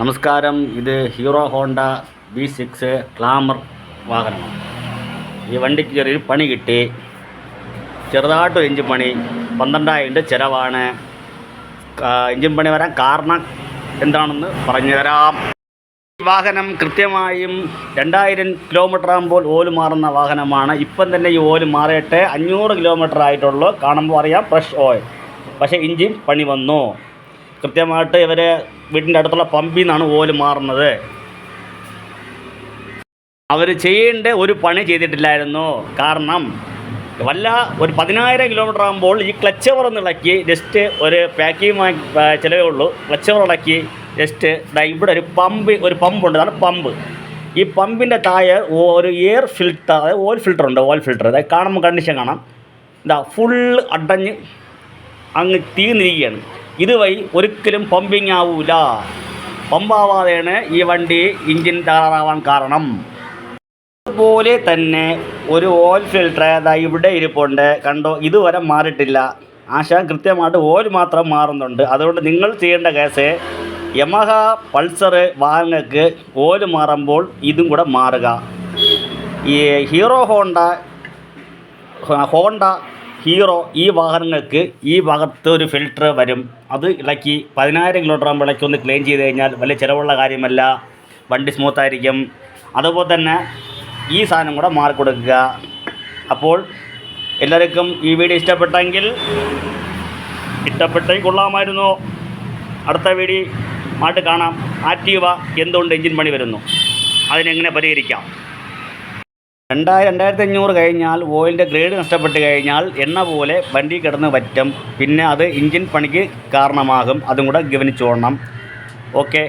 നമസ്കാരം. ഇത് Hero Honda B six Glamour വാഹനമാണ്. ഈ വണ്ടിക്ക് ചെറിയൊരു പണി കിട്ടി. ചെറുതായിട്ടൊരു എഞ്ചിൻ പണി പന്ത്രണ്ടായിരം രൂപ ചിലവാണ്. എഞ്ചിൻ പണി വരാൻ കാരണം എന്താണെന്ന് പറഞ്ഞു തരാം വാഹനം കൃത്യമായും രണ്ടായിരം കിലോമീറ്റർ ആകുമ്പോൾ ഓൽ മാറുന്ന വാഹനമാണ്. ഇപ്പം തന്നെ ഈ ഓൽ മാറിയിട്ട് അഞ്ഞൂറ് കിലോമീറ്റർ ആയിട്ടുള്ളൂ. കാണുമ്പോൾ അറിയാം ഫ്രഷ് ഓയിൽ. പക്ഷേ എഞ്ചിൻ പണി വന്നു. കൃത്യമായിട്ട് ഇവർ വീടിന്റെ അടുത്തുള്ള പമ്പിൽ നിന്നാണ് ഓൽ മാറുന്നത്. അവർ ചെയ്യേണ്ട ഒരു പണി ചെയ്തിട്ടില്ലായിരുന്നു. കാരണം വല്ല ഒരു പതിനായിരം കിലോമീറ്റർ ആകുമ്പോൾ ഈ ക്ലച്ച് അവർ ഇളക്കി ജസ്റ്റ് ഒരു പാക്കിങ് ചിലവേ ഉള്ളൂ. ക്ലച്ച് അവർ ഇളക്കി ജസ്റ്റ് ഇവിടെ ഒരു പമ്പ് ഒരു പമ്പുണ്ട് അതാണ് പമ്പ്. ഈ പമ്പിന്റെ താഴെ ഒരു എയർ ഫിൽട്ടർ അതായത് ഓയിൽ ഫിൽട്ടർ ഉണ്ട് ഓയിൽ ഫിൽട്ടർ അതായത് കാണുമ്പോൾ കണ്ടീഷൻ കാണാം. എന്താ ഫുള്ള് അടഞ്ഞ് അങ്ങ് തീർന്നിരിക്കുകയാണ്. ഇതുവഴി ഒരിക്കലും പമ്പിങ് ആവൂല. പമ്പാവാതെയാണ് ഈ വണ്ടി എഞ്ചിൻ തകരാറാവാൻ കാരണം. അതുപോലെ തന്നെ ഒരു ഓയിൽ ഫിൽട്ടർ അതാ ഇവിടെ ഇരിപ്പുണ്ട്. കണ്ടോ ഇതുവരെ മാറിയിട്ടില്ല. ആശാൻ കൃത്യമായിട്ട് ഓയിൽ മാത്രം മാറുന്നുണ്ട്. അതുകൊണ്ട് നിങ്ങൾ ചെയ്യേണ്ട കേസ് യമഹ പൾസർ വാഹനങ്ങൾക്ക് ഓയിൽ മാറുമ്പോൾ ഇതും കൂടെ മാറുക. ഈ ഹീറോ ഹോണ്ട ഹോണ്ട ഹീറോ ഈ വാഹനങ്ങൾക്ക് ഈ ഭാഗത്ത് ഒരു ഫിൽറ്റർ വരും. അത് ഇളക്കി പതിനായിരം കിലോമീറ്റർ ആകുമ്പോൾ ഇളക്കി ഒന്ന് ക്ലീൻ ചെയ്ത് കഴിഞ്ഞാൽ വലിയ ചിലവുള്ള കാര്യമല്ല. വണ്ടി സ്മൂത്തായിരിക്കും അതുപോലെ തന്നെ ഈ സാധനം കൂടെ മാർക്ക് കൊടുക്കുക. അപ്പോൾ എല്ലാവർക്കും ഈ വീഡിയോ ഇഷ്ടപ്പെട്ടെങ്കിൽ ഇഷ്ടപ്പെട്ടെങ്കിൽ കൊള്ളാമായിരുന്നു. അടുത്ത വീഡിയോ ആയിട്ട് കാണാം. ആക്റ്റീവ എന്തുകൊണ്ട് എഞ്ചിൻ പണി വരുന്നു. അതിനെങ്ങനെ പരിഹരിക്കാം? രണ്ടായിരം രണ്ടായിരത്തി അഞ്ഞൂറ് കഴിഞ്ഞാൽ ഓയിലിന്റെ ഗ്രേഡ് നഷ്ടപ്പെട്ട് കഴിഞ്ഞാൽ എണ്ണ പോലെ വണ്ടി കിടന്ന് പറ്റും പിന്നെ അത് എഞ്ചിൻ പണിക്ക് കാരണമാകും. അതും കൂടെ ഗവനിച്ചോണം ഓക്കെ.